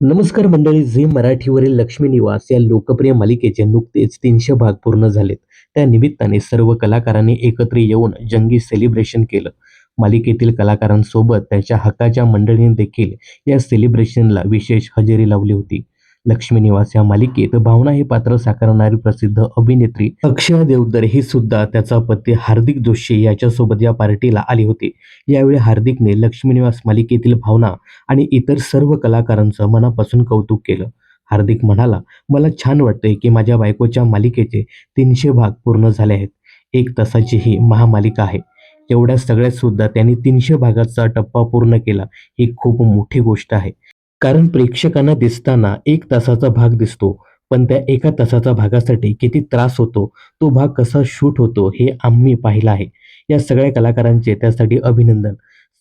नमस्कार मंडळी झी मराठीवरील लक्ष्मी निवास या लोकप्रिय मालिकेचे नुकतेच तीनशे भाग पूर्ण झालेत. त्या निमित्ताने सर्व कलाकारांनी एकत्र येऊन जंगी सेलिब्रेशन केलं. मालिकेतील कलाकारांसोबत त्याच्या हक्काच्या मंडळीने देखील या सेलिब्रेशनला विशेष हजेरी लावली होती. लक्ष्मी निवास या मालिकेत भावना हे पात्र साकारणारी प्रसिद्ध अभिनेत्री अक्षय देवधर ही सुद्धा त्याचा पती हार्दिक जोशी याच्यासोबत या पार्टीला आली होती. यावेळी हार्दिकने लक्ष्मी निवास मालिकेतील भावना आणि इतर सर्व कलाकारांचं मनापासून कौतुक केलं. हार्दिक म्हणाला मला छान वाटतंय की माझ्या बायकोच्या मालिकेचे तीनशे भाग पूर्ण झाले आहेत. एक तासाची ही महामालिका आहे. एवढ्या सगळ्यात सुद्धा त्यांनी तीनशे भागाचा टप्पा पूर्ण केला ही खूप मोठी गोष्ट आहे. कारण प्रेक्षकांना दिसताना एक तासाचा भाग दिसतो पण त्या एका तासाचा भागासाठी किती त्रास होतो तो भाग कसा शूट होतो हे आम्ही पाहिलं आहे. या सगळ्या कलाकारांचे त्यासाठी अभिनंदन.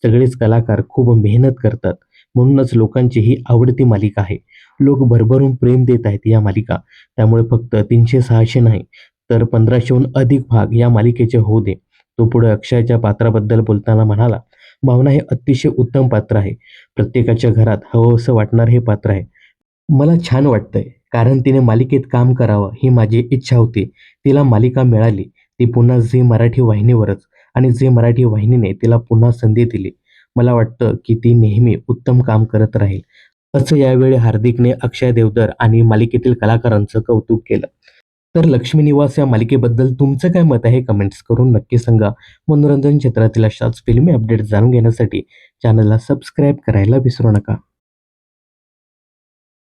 सगळेच कलाकार खूप मेहनत करतात. म्हणूनच लोकांची ही आवडती मालिका आहे. लोक भरभरून प्रेम देत आहेत या मालिका. त्यामुळे फक्त तीनशे सहाशे नाही तर पंधराशेहून अधिक भाग या मालिकेचे होऊ दे. तो पुढे अक्षयच्या पात्राबद्दल बोलताना म्हणाला भावना हे अतिशय उत्तम पात्र आहे. प्रत्येकाच्या घरात हवंसं वाटणार हे पात्र आहे. मला छान वाटतंय कारण तिने मालिकेत काम करावं ही माझी इच्छा होती. तिला मालिका मिळाली ती पुन्हा झी मराठी वाहिनीवरच आणि झी मराठी वाहिनीने तिला पुन्हा संधी दिली. मला वाटतं की ती नेहमी उत्तम काम करत राहील. असं यावेळी हार्दिकने अक्षय देवधर आणि मालिकेतील कलाकारांचं कौतुक केलं. तर लक्ष्मी निवास या मालिकेबद्दल तुमचं काय मत आहे? कमेंट्स करून नक्की सांगा. मनोरंजन क्षेत्रातील अशाच फिल्मी अपडेट जाणून घेण्यासाठी चॅनलला सबस्क्राईब करायला विसरू नका.